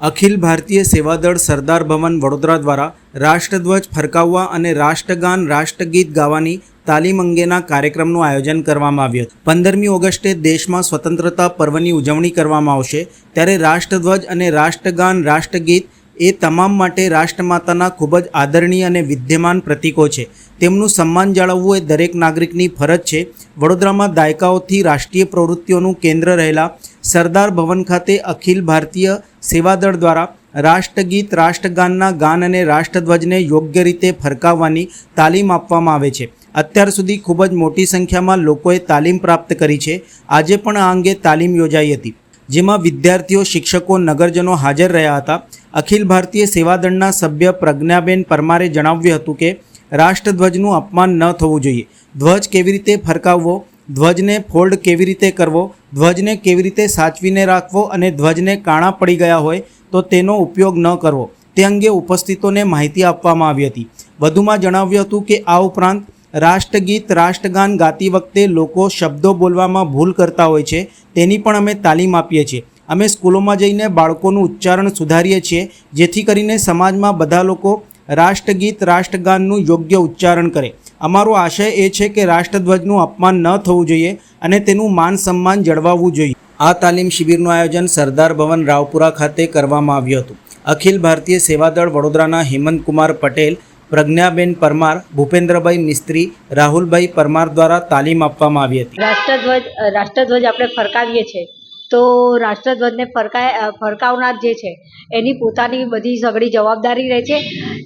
અખિલ ભારતીય સેવાદળ સરદાર ભવન વડોદરા દ્વારા રાષ્ટ્રધ્વજ ફરકાવવા અને રાષ્ટ્રગાન, રાષ્ટ્રગીત ગાવાની તાલીમ અંગેના કાર્યક્રમનું આયોજન કરવામાં આવ્યું હતું. પંદરમી ઓગસ્ટે દેશમાં સ્વતંત્રતા પર્વની ઉજવણી કરવામાં આવશે. ત્યારે રાષ્ટ્રધ્વજ અને રાષ્ટ્રગાન, રાષ્ટ્રગીત એ તમામ માટે રાષ્ટ્રમાતાના ખૂબ જ આદરણીય અને વિદ્યમાન પ્રતીકો છે. તેમનું સન્માન જાળવવું એ દરેક નાગરિકની ફરજ છે. વડોદરામાં દાયકાઓથી રાષ્ટ્રીય પ્રવૃત્તિઓનું કેન્દ્ર રહેલા સરદાર ભવન ખાતે અખિલ ભારતીય સેવાદળ દ્વારા રાષ્ટ્રગીત, રાષ્ટ્રગાનના ગાન અને રાષ્ટ્રધ્વજને યોગ્ય રીતે ફરકાવવાની તાલીમ આપવામાં આવે છે. અત્યાર સુધી ખૂબ જ મોટી સંખ્યામાં લોકોએ તાલીમ પ્રાપ્ત કરી છે. આજે પણ આ અંગે તાલીમ યોજાઈ હતી. જેમાં વિદ્યાર્થીઓ, શિક્ષકો, નગરજનો હાજર રહ્યા હતા. અખિલ ભારતીય સેવાદળના સભ્ય પ્રજ્ઞાબેન પરમારે જણાવ્યું હતું કે, રાષ્ટ્રધ્વજનું અપમાન ન થવું જોઈએ. ધ્વજ કેવી રીતે ફરકાવવો? ધ્વજને ફોલ્ડ કેવી રીતે કરવો? ધ્વજને કેવી રીતે સાચવીને રાખવો અને ધ્વજને કાણા પડી ગયા હોય તો તેનો ઉપયોગ ન કરવો? તે અંગે ઉપસ્થિતોને માહિતી આપવામાં આવી હતી. વધુમાં જણાવ્યું હતું કે આ ઉપરાંત રાષ્ટ્રગીત, રાષ્ટ્રગાન ગાતી વખતે લોકો શબ્દો બોલવામાં ભૂલ કરતા હોય છે, તેની પણ અમે તાલીમ આપીએ છીએ. અમે સ્કૂલોમાં જઈને બાળકોનું ઉચ્ચારણ સુધારીએ છીએ, જેથી કરીને સમાજમાં બધા લોકો રાષ્ટ્રગીત, રાષ્ટ્રગાનનું યોગ્ય ઉચ્ચારણ કરે. અમારો આશય એ છે કે રાષ્ટ્રધ્વજનું અપમાન ન થવું જોઈએ અને તેનું માન સન્માન જળવાવવું જોઈએ. આ તાલીમ શિબિરનું આયોજન સરદાર ભવન રાવપુરા ખાતે કરવામાં આવ્યું હતું. અખિલ ભારતીય સેવાદળ વડોદરાના હેમંતકુમાર પટેલ, પ્રજ્ઞાબેન પરમાર, ભૂપેન્દ્રભાઈ મિસ્ત્રી, રાહુલભાઈ પરમાર દ્વારા તાલીમ આપવામાં આવી હતી. રાષ્ટ્રધ્વજ રાષ્ટ્રધ્વજ આપણે ફરકાવીએ છીએ. તો રાષ્ટ્રધ્વજને ફરકાય ફરકાવનાર જે છે, એની પોતાની બધી સઘળી જવાબદારી રહે છે.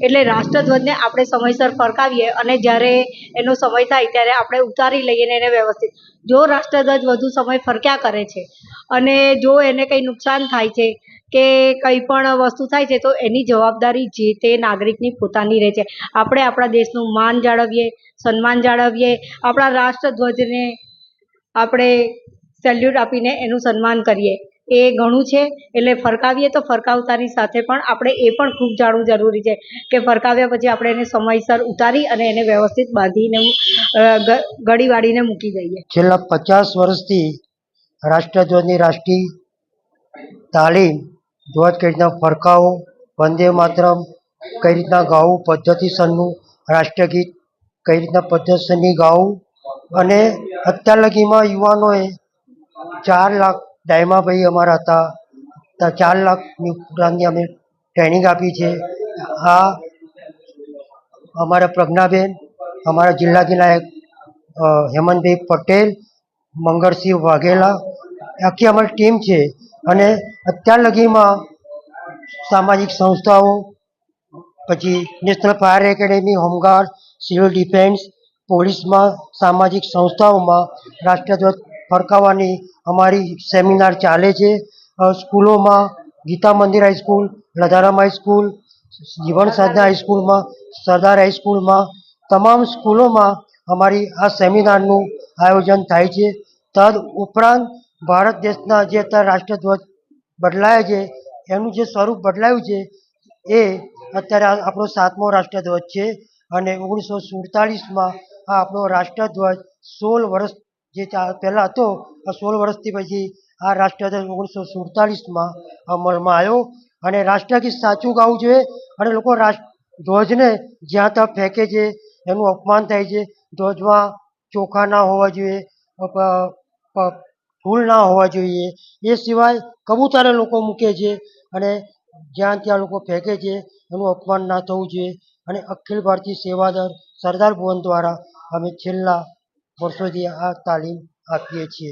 એટલે રાષ્ટ્રધ્વજને આપણે સમયસર ફરકાવીએ અને જ્યારે એનો સમય થાય ત્યારે આપણે ઉતારી લઈએ ને એને વ્યવસ્થિત. જો રાષ્ટ્રધ્વજ વધુ સમય ફરક્યા કરે છે અને જો એને કંઈ નુકસાન થાય છે કે કંઈ પણ વસ્તુ થાય છે તો એની જવાબદારી જે તે નાગરિકની પોતાની રહે છે. આપણે આપણા દેશનું માન જાળવીએ, સન્માન જાળવીએ, આપણા રાષ્ટ્રધ્વજને આપણે સેલ્યુટ આપીને એનું સન્માન કરીએ. એ ઘણું છે, એટલે ફરકાવીએ તો ફરકાવતાની સાથે પણ આપણે એ પણ ખૂબ જાણવું જરૂરી છે કે ફરકાવ્યા પછી આપણે એને સમયસર ઉતારી અને એને વ્યવસ્થિત બાંધીને ગળી વાળીને મૂકી દઈએ. છેલ્લા પચાસ વર્ષથી રાષ્ટ્રધ્વજની રાષ્ટ્રીય તાલીમ ધ્વજ કઈ રીતના ફરકાવો, વંદે માતરમ, કઈ રીતના ગાવું પદ્ધતિસરનું રાષ્ટ્રગીત કઈ રીતના પદ્ધતિસરની ગાવું અને અત્યાર લગીમાં યુવાનોએ ચાર લાખ ડાયમાભાઈ અમારા હતા. ચાર લાખની ઉપરાંતની અમે ટ્રેનિંગ આપી છે. આ અમારા પ્રજ્ઞાબેન, અમારા જિલ્લા વિનાયક હેમંતભાઈ પટેલ, મંગળસિંહ વાઘેલા, આખી અમારી ટીમ છે. અને અત્યાર લગીમાં સામાજિક સંસ્થાઓ, પછી national fire academy home guard civil defence પોલીસમાં સામાજિક સંસ્થાઓમાં રાષ્ટ્રધ્વજ ફરકાવવાની અમારી સેમિનાર ચાલે છે. સ્કૂલોમાં ગીતા મંદિર હાઈસ્કૂલ લધારામ હાઈસ્કૂલ જીવન સાધના હાઈસ્કૂલમાં સરદાર હાઈસ્કૂલમાં તમામ સ્કૂલોમાં અમારી આ સેમિનારનું આયોજન થાય છે. તદ ઉપરાંત ભારત દેશના જે અત્યારે રાષ્ટ્રધ્વજ બદલાયા છે, એનું જે સ્વરૂપ બદલાયું છે, એ અત્યારે આપણો સાતમો રાષ્ટ્રધ્વજ છે. અને ઓગણીસો સુડતાલીસમાં આ આપણો રાષ્ટ્રધ્વજ સોળ વર્ષ જે પહેલાં હતો સોળ વર્ષથી પછી આ રાષ્ટ્રધ્વજ ઓગણીસો સુડતાલીસમાં અમલમાં આવ્યો અને રાષ્ટ્રગીત સાચું ગાવું જોઈએ અને લોકો ધ્વજને જ્યાં ત્યાં ફેંકે છે, એનું અપમાન થાય છે. ધ્વજમાં ચોખા ના હોવા જોઈએ ફૂલ ના હોવા જોઈએ. એ સિવાય કબૂતરે લોકો મૂકે છે અને જ્યાં ત્યાં લોકો ફેંકે છે, એનું અપમાન ના થવું જોઈએ. અને અખિલ ભારતીય સેવાદળ સરદાર ભુવન દ્વારા અમે છેલ્લા વર્ષોથી આ તાલીમ આપીએ છીએ.